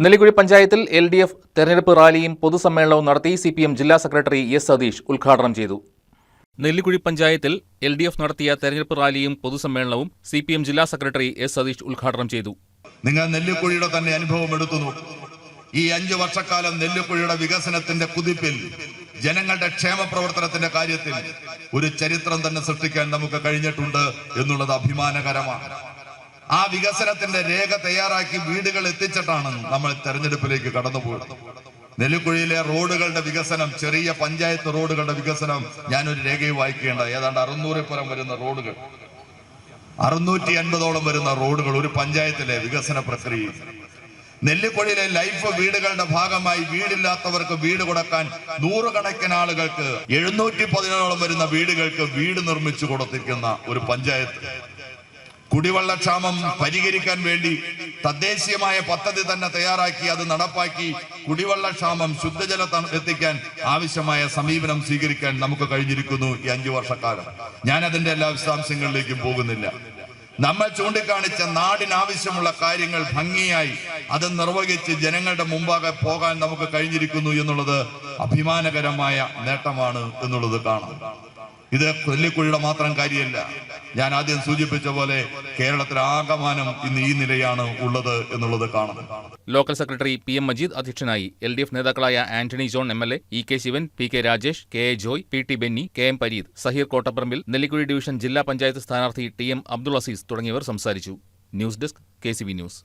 നെല്ലിക്കുഴി പഞ്ചായത്തിൽ L D F തെരഞ്ഞെടുപ്പ് റാലിയും പൊതുസമ്മേളനവും നടത്തി സി പി എം ജില്ലാ സെക്രട്ടറി എസ് സതീഷ് ഉദ്ഘാടനം ചെയ്തു. നെല്ലിക്കുഴി പഞ്ചായത്തിൽ എൽ ഡി എഫ് നടത്തിയ തെരഞ്ഞെടുപ്പ് റാലിയും പൊതുസമ്മേളനവും സി പി എം ജില്ലാ സെക്രട്ടറി എസ് സതീഷ് ഉദ്ഘാടനം ചെയ്തു. നിങ്ങൾ നെല്ലിക്കുഴിയുടെ തന്നെ അനുഭവം എടുത്തു നോക്കൂ ഈ അഞ്ചു വർഷക്കാലം നെല്ലിക്കുഴിയുടെ വികസനത്തിന്റെ കുതിപ്പിൽ ജനങ്ങളുടെ ക്ഷേമ പ്രവർത്തനത്തിന്റെ കാര്യത്തിൽ ഒരു ചരിത്രം തന്നെ സൃഷ്ടിക്കാൻ നമുക്ക് കഴിഞ്ഞിട്ടുണ്ട് എന്നുള്ളത് അഭിമാനകരമാണ്. ആ വികസനത്തിന്റെ രേഖ തയ്യാറാക്കി വീടുകൾ എത്തിച്ചിട്ടാണ് നമ്മൾ തെരഞ്ഞെടുപ്പിലേക്ക് കടന്നുപോയത്. നെല്ലിക്കുഴിയിലെ റോഡുകളുടെ വികസനം ചെറിയ പഞ്ചായത്ത് റോഡുകളുടെ വികസനം ഞാനൊരു രേഖയിൽ വായിക്കേണ്ട. ഏതാണ്ട് അറുന്നൂറിൽ പുറം വരുന്ന റോഡുകൾ. അറുന്നൂറ്റി അൻപതോളം വരുന്ന റോഡുകൾ ഒരു പഞ്ചായത്തിലെ വികസന പ്രക്രിയ നെല്ലിക്കുഴിയിലെ ലൈഫ് വീടുകളുടെ ഭാഗമായി വീടില്ലാത്തവർക്ക് വീട് കൊടുക്കാൻ നൂറുകണക്കിന് ആളുകൾക്ക് എഴുന്നൂറ്റി പതിനേഴോളം വരുന്ന വീടുകൾക്ക് വീട് നിർമ്മിച്ചു കൊടുത്തിരിക്കുന്ന ഒരു പഞ്ചായത്ത്. കുടിവെള്ളക്ഷാമം പരിഹരിക്കാൻ വേണ്ടി തദ്ദേശീയമായ പദ്ധതി തന്നെ തയ്യാറാക്കി അത് നടപ്പാക്കി കുടിവെള്ളക്ഷാമം ശുദ്ധജല എത്തിക്കാൻ ആവശ്യമായ സമീപനം സ്വീകരിക്കാൻ നമുക്ക് കഴിഞ്ഞിരിക്കുന്നു ഈ അഞ്ചു വർഷക്കാലം. ഞാൻ അതിന്റെ എല്ലാ വിശദാംശങ്ങളിലേക്കും പോകുന്നില്ല. നമ്മൾ ചൂണ്ടിക്കാണിച്ച നാടിനാവശ്യമുള്ള കാര്യങ്ങൾ ഭംഗിയായി അത് നിർവഹിച്ച് ജനങ്ങളുടെ മുമ്പാകെ പോകാൻ നമുക്ക് കഴിഞ്ഞിരിക്കുന്നു എന്നുള്ളത് അഭിമാനകരമായ നേട്ടമാണ് എന്നുള്ളത് കാണാം ഇത് കൊല്ലിക്കുഴിയുടെ മാത്രം കാര്യമല്ല. ഞാൻ ആദ്യം സൂചിപ്പിച്ച പോലെ കേരളത്തിൽ ആകമാനം ഇന്ന് ഈ നിലയാണ് ഉള്ളത് എന്നുള്ളത് കാണുന്നത് local secretary P M Majeed അധ്യക്ഷനായി എൽ ഡി എഫ് നേതാക്കളായ Antony John M L A E K Sivan P K Rajesh K A Joy P T Benny K M Pareed Saheer Kottapparambil Nellikuzhi division ജില്ലാ പഞ്ചായത്ത് സ്ഥാനാർത്ഥി T M Abdul Azeez തുടങ്ങിയവർ സംസാരിച്ചു. News desk K news.